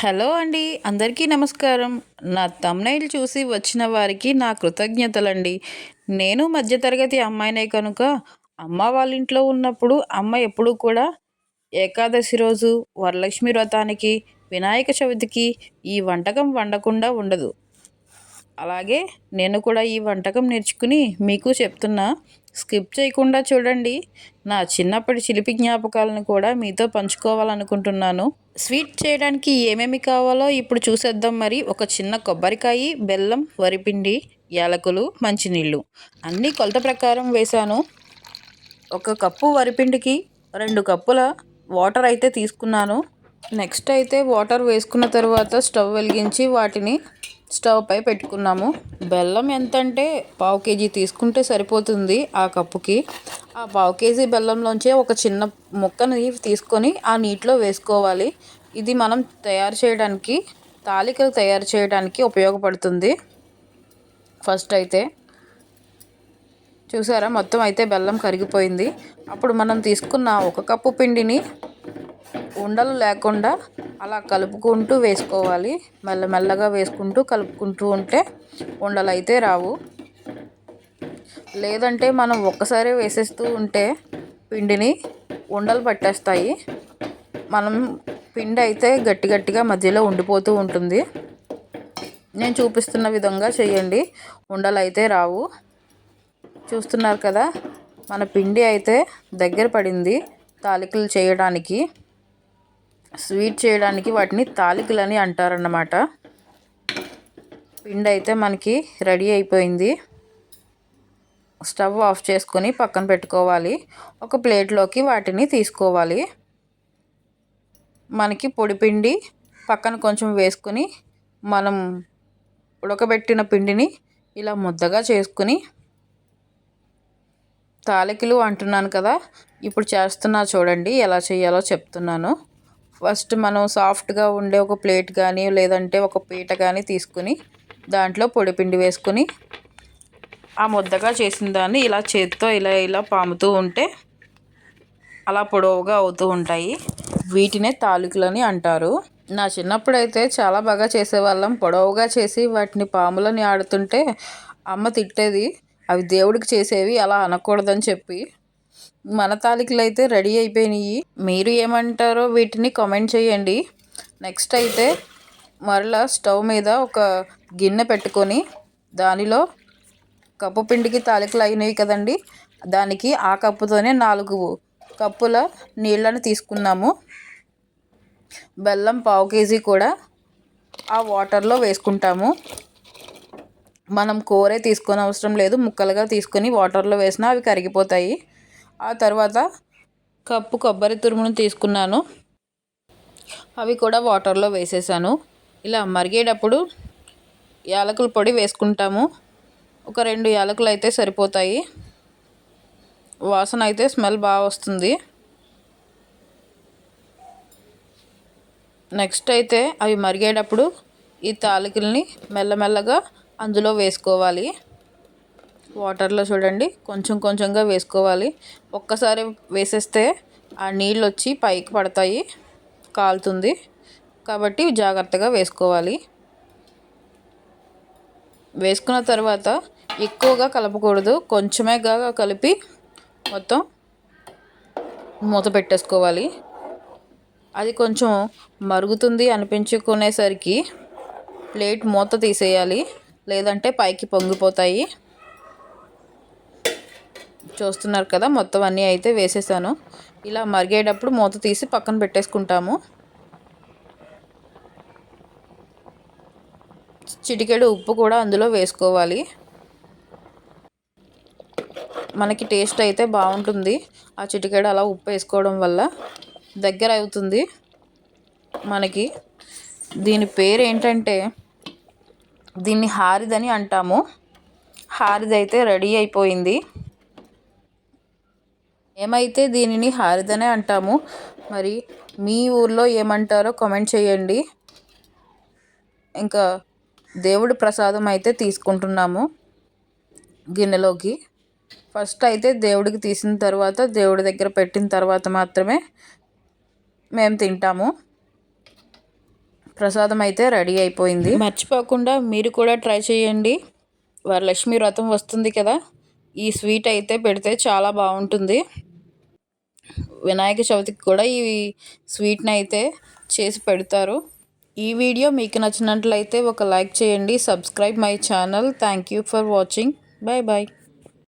Hello అండి అందరికీ నమస్కారం. నా తమ్నైల్ చూసి వచ్చిన వారికి నా కృతజ్ఞతలండి. నేను మధ్యతరగతి అమ్మాయినే కనుక అమ్మ వాళ్ళ ఇంట్లో ఉన్నప్పుడు అమ్మ ఎప్పుడూ కూడా ఏకాదశి రోజు వరలక్ష్మి వ్రతానికి వినాయక చవితికి ఈ వంటకం వండకుండా ఉండదు. అలాగే నేను కూడా ఈ వంటకం నేర్చుకుని మీకు చెప్తున్నా. స్కిప్ చేయకుండా చూడండి. నా చిన్నప్పటి చిలిపి జ్ఞాపకాలను కూడా మీతో పంచుకోవాలనుకుంటున్నాను. స్వీట్ చేయడానికి ఏమేమి కావాలో ఇప్పుడు చూసేద్దాం మరి. ఒక చిన్న కొబ్బరికాయ బెల్లం వరిపిండి యాలకులు మంచినీళ్ళు. అన్నీ కొలత ప్రకారం వేశాను. ఒక కప్పు వరిపిండికి రెండు కప్పుల వాటర్ అయితే తీసుకున్నాను. నెక్స్ట్ అయితే వాటర్ వేసుకున్న తర్వాత స్టవ్ వెలిగించి వాటిని స్టవ్ పై పెట్టుకున్నాము. బెల్లం ఎంత అంటే పావు కేజీ తీసుకుంటే సరిపోతుంది ఆ కప్పుకి. ఆ పావు కేజీ బెల్లంలోంచే ఒక చిన్న ముక్కని తీసుకొని ఆ నీటిలో వేసుకోవాలి. ఇది మనం తయారు చేయడానికి తాలికలు తయారు చేయడానికి ఉపయోగపడుతుంది. ఫస్ట్ అయితే చూసారా? మొత్తం అయితే బెల్లం కరిగిపోయింది. అప్పుడు మనం తీసుకున్న ఒక కప్పు పిండిని ఉండలు లేకుండా అలా కలుపుకుంటూ వేసుకోవాలి. మెల్లమెల్లగా వేసుకుంటూ కలుపుకుంటూ ఉంటే ఉండలు అయితే రావు. లేదంటే మనం ఒక్కసారి వేసేస్తూ ఉంటే పిండిని ఉండలు పట్టేస్తాయి. మనం పిండి అయితే గట్టి గట్టిగా మధ్యలో ఉండిపోతూ ఉంటుంది. నేను చూపిస్తున్న విధంగా చేయండి. ఉండలు అయితే రావు. చూస్తున్నారు కదా మన పిండి అయితే దగ్గర పడింది తాలికలు చేయడానికి. స్వీట్ చేయడానికి వాటిని తాలికలని అంటారన్నమాట. పిండి అయితే మనకి రెడీ అయిపోయింది. స్టవ్ ఆఫ్ చేసుకొని పక్కన పెట్టుకోవాలి. ఒక ప్లేట్లోకి వాటిని తీసుకోవాలి. మనకి పొడిపిండి పక్కన కొంచెం వేసుకొని మనం ఉడకబెట్టిన పిండిని ఇలా ముద్దగా చేసుకుని తాలికలు అంటున్నాను కదా ఇప్పుడు చేస్తున్నా చూడండి ఎలా చేయాలో చెప్తున్నాను. ఫస్ట్ మనం సాఫ్ట్గా ఉండే ఒక ప్లేట్ కానీ లేదంటే ఒక పీట కానీ తీసుకుని దాంట్లో పొడిపిండి వేసుకొని ఆ ముద్దగా చేసిన దాన్ని ఇలా చేతితో ఇలా ఇలా పాముతూ ఉంటే అలా పొడవుగా అవుతూ ఉంటాయి. వీటినే తాలూకులని అంటారు. నా చిన్నప్పుడు అయితే చాలా బాగా చేసేవాళ్ళం. పొడవుగా చేసి వాటిని పాములని ఆడుతుంటే అమ్మ తిట్టేది. అవి దేవుడికి చేసేవి అలా అనకూడదని చెప్పి మన తాలికలు అయితే రెడీ అయిపోయినాయి. మీరు ఏమంటారో వీటిని కామెంట్ చేయండి. నెక్స్ట్ అయితే మరలా స్టవ్ మీద ఒక గిన్నె పెట్టుకొని దానిలో కప్పు పిండికి తాలికలు అయినవి కదండి. దానికి ఆ కప్పుతోనే నాలుగు కప్పుల నీళ్ళని తీసుకున్నాము. బెల్లం పావు కేజీ కూడా ఆ వాటర్లో వేసుకుంటాము. మనం కూరే తీసుకొని అవసరం లేదు. ముక్కలుగా తీసుకొని వాటర్లో వేసినా అవి కరిగిపోతాయి. ఆ తర్వాత కప్పు కొబ్బరి తురుమును తీసుకున్నాను. అవి కూడా వాటర్లో వేసేసాను. ఇలా మరిగేటప్పుడు యాలకుల పొడి వేసుకుంటాము. ఒక రెండు యాలకులు అయితే సరిపోతాయి. వాసన అయితే స్మెల్ బాగా వస్తుంది. నెక్స్ట్ అయితే అవి మరిగేటప్పుడు ఈ తాలికల్ని మెల్లమెల్లగా అందులో వేసుకోవాలి. వాటర్లో చూడండి. కొంచెం కొంచెంగా వేసుకోవాలి. ఒక్కసారి వేసేస్తే ఆ నీళ్ళు వచ్చి పైకి పడతాయి. కాలుతుంది. కాబట్టి జాగ్రత్తగా వేసుకోవాలి. వేసుకున్న తర్వాత ఎక్కువగా కలపకూడదు. కొంచెమేగా కలిపి మొత్తం మూత పెట్టేసుకోవాలి. అది కొంచెం మరుగుతుంది అనిపించుకునేసరికి ప్లేట్ మూత తీసేయాలి. లేదంటే పైకి పొంగిపోతాయి. చూస్తున్నారు కదా మొత్తం అన్నీ అయితే వేసేసాను. ఇలా మరిగేటప్పుడు మూత తీసి పక్కన పెట్టేసుకుంటాము. చిటికెడు ఉప్పు కూడా అందులో వేసుకోవాలి. మనకి టేస్ట్ అయితే బాగుంటుంది. ఆ చిటికెడు అలా ఉప్పు వేసుకోవడం వల్ల దగ్గర అవుతుంది మనకి. దీని పేరు ఏంటంటే దీన్ని హారిదని అంటాము. హారిద అయితే రెడీ అయిపోయింది. ఏమైతే దీనిని హారిదనే అంటాము మరి మీ ఊర్లో ఏమంటారో కామెంట్ చేయండి. ఇంకా దేవుడి ప్రసాదం అయితే తీసుకుంటున్నాము గిన్నెలోకి. ఫస్ట్ అయితే దేవుడికి తీసిన తర్వాత దేవుడి దగ్గర పెట్టిన తర్వాత మాత్రమే మేము తింటాము. ప్రసాదం అయితే రెడీ అయిపోయింది. మర్చిపోకుండా మీరు కూడా ట్రై చేయండి. వరలక్ష్మి వ్రతం వస్తుంది కదా ఈ స్వీట్ అయితే పెడితే చాలా బాగుంటుంది. వినాయక చవితికి కూడా ఈ స్వీట్ని అయితే చేసి పెడతారు. ఈ వీడియో మీకు నచ్చినట్లయితే ఒక లైక్ చేయండి subscribe my channel. Thank you for watching bye bye